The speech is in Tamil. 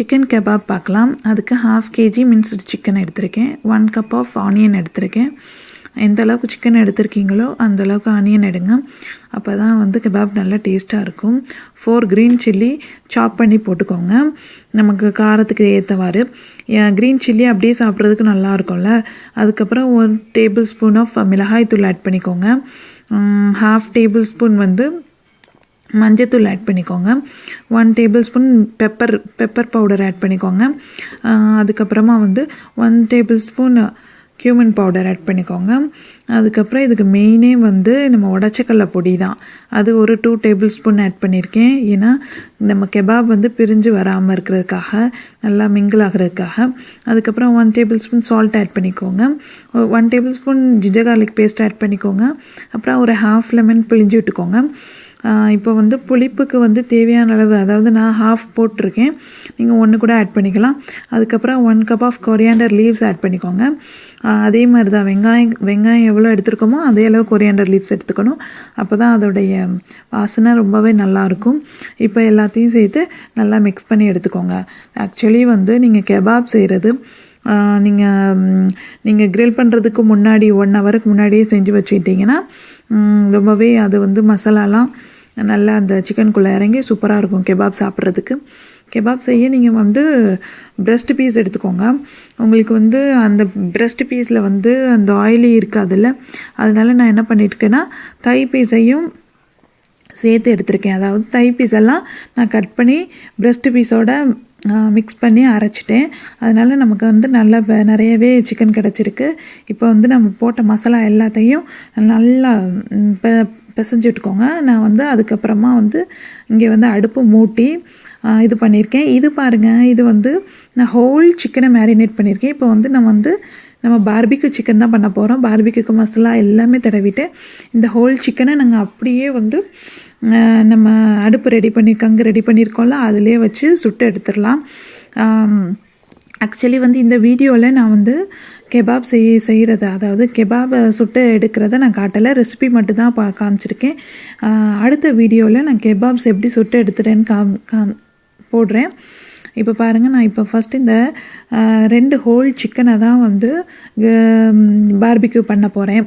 சிக்கன் கபாப் பார்க்கலாம். அதுக்கு ஹாஃப் கேஜி மின்ஸ்டு சிக்கன் எடுத்திருக்கேன். ஒன் கப் ஆஃப் ஆனியன் எடுத்திருக்கேன். எந்த அளவுக்கு சிக்கன் எடுத்திருக்கீங்களோ அந்த அளவுக்கு ஆனியன் எடுங்க. அப்போ தான் வந்து கபாப் நல்லா டேஸ்ட்டாக இருக்கும். ஃபோர் க்ரீன் சில்லி சாப் பண்ணி போட்டுக்கோங்க. நமக்கு காரத்துக்கு ஏற்றவாறு க்ரீன் சில்லி அப்படியே சாப்பிட்றதுக்கு நல்லா இருக்கும்ல. அதுக்கப்புறம் ஒரு டேபிள் ஸ்பூன் ஆஃப் மிளகாய் தூள் ஆட் பண்ணிக்கோங்க. ஹாஃப் டேபிள் ஸ்பூன் வந்து மஞ்சத்தூள் ஆட் பண்ணிக்கோங்க. One tablespoon pepper pepper powder add பண்ணிக்கோங்க அதுக்கப்புறமா வந்து one tablespoon cumin powder add பண்ணிக்கோங்க. அதுக்கப்புறம் இதுக்கு மெயினே வந்து நம்ம உடச்சக்கல்ல பொடி தான். அது ஒரு டூ டேபிள் ஸ்பூன் ஆட் பண்ணியிருக்கேன் ஏன்னா நம்ம கெபாப் வந்து பிரிஞ்சு வராமல் இருக்கிறதுக்காக நல்லா மிங்கிள் ஆகிறதுக்காக. அதுக்கப்புறம் one tablespoon salt add பண்ணிக்கோங்க. One tablespoon ginger garlic paste add பண்ணிக்கோங்க. அப்புறம் ஒரு ஹாஃப் லெமன் பிழிஞ்சு விட்டுக்கோங்க. இப்போ வந்து புளிப்புக்கு வந்து தேவையான அளவு அதாவது நான் ஹாஃப் போட்டிருக்கேன். நீங்கள் ஒன்று கூட ஆட் பண்ணிக்கலாம். அதுக்கப்புறம் one cup of coriander leaves add பண்ணிக்கோங்க. அதே மாதிரி தான் வெங்காயம் வெங்காயம் எவ்வளோ எடுத்துருக்கோமோ அதே அளவு கொரியாண்டர் லீவ்ஸ் எடுத்துக்கணும். அப்போ தான் அதோடைய வாசனை ரொம்பவே நல்லாயிருக்கும் இப்போ எல்லாத்தையும் சேர்த்து நல்லா மிக்ஸ் பண்ணி எடுத்துக்கோங்க. ஆக்சுவலி வந்து நீங்கள் கெபாப் செய்கிறது நீங்கள் நீங்கள் க்ரில் பண்ணுறதுக்கு முன்னாடி ஒன் ஹவருக்கு முன்னாடியே செஞ்சு வச்சுக்கிட்டிங்கன்னா ரொம்பவே அது வந்து மசாலாலாம் நல்லா அந்த சிக்கனுக்குள்ளே இறங்கி சூப்பராக இருக்கும் கெபாப் சாப்பிட்றதுக்கு. கெபாப் செய்ய நீங்கள் வந்து பிரஸ்ட் பீஸ் எடுத்துக்கோங்க. உங்களுக்கு வந்து அந்த பிரஸ்ட் பீஸில் வந்து அந்த ஆயிலி இருக்காதுல்ல? அதனால நான் என்ன பண்ணியிருக்கேன்னா தை பீஸையும் சேர்த்து எடுத்திருக்கேன். அதாவது தை பீஸ் எல்லாம் நான் கட் பண்ணி பிரஸ்ட் பீஸோட மிக்ஸ் பண்ணி அரைச்சிட்டேன். அதனால் நமக்கு வந்து நல்லா நிறையவே சிக்கன் கிடச்சிருக்கு. இப்போ வந்து நம்ம போட்ட மசாலா எல்லாத்தையும் நல்லா பிசைஞ்சு விட்டுக்கோங்க. நான் வந்து அதுக்கப்புறமா வந்து இங்கே வந்து அடுப்பு மூட்டி இது பண்ணியிருக்கேன். இது பாருங்கள் இது வந்து நான் ஹோல் சிக்கனை மேரினேட் பண்ணியிருக்கேன். இப்போ வந்து நான் வந்து நம்ம பார்பிக்கு சிக்கன் தான் பண்ண போகிறோம் பார்பிக்கு மசாலா எல்லாமே தடவிட்டு இந்த ஹோல் சிக்கனை நாங்கள் அப்படியே வந்து நம்ம அடுப்பு ரெடி பண்ணி கங்கு ரெடி பண்ணியிருக்கோம்ல அதிலே வச்சு சுட்டு எடுத்துடலாம். ஆக்சுவலி வந்து இந்த வீடியோவில் நான் வந்து கெபாப் செய் செய்கிறது அதாவது கெபாப் சுட்டு எடுக்கிறத நான் காட்டலை. ரெசிபி மட்டும்தான் பா காமிச்சிருக்கேன். அடுத்த வீடியோவில் நான் கெபாப்ஸ் எப்படி சுட்டு எடுத்துகிறேன்னு காம் காம் போடுறேன். இப்போ பாருங்கள் நான் இப்போ ஃபஸ்ட் இந்த ரெண்டு ஹோல் சிக்கனை தான் வந்து பார்பிக்யூ பண்ண போகிறேன்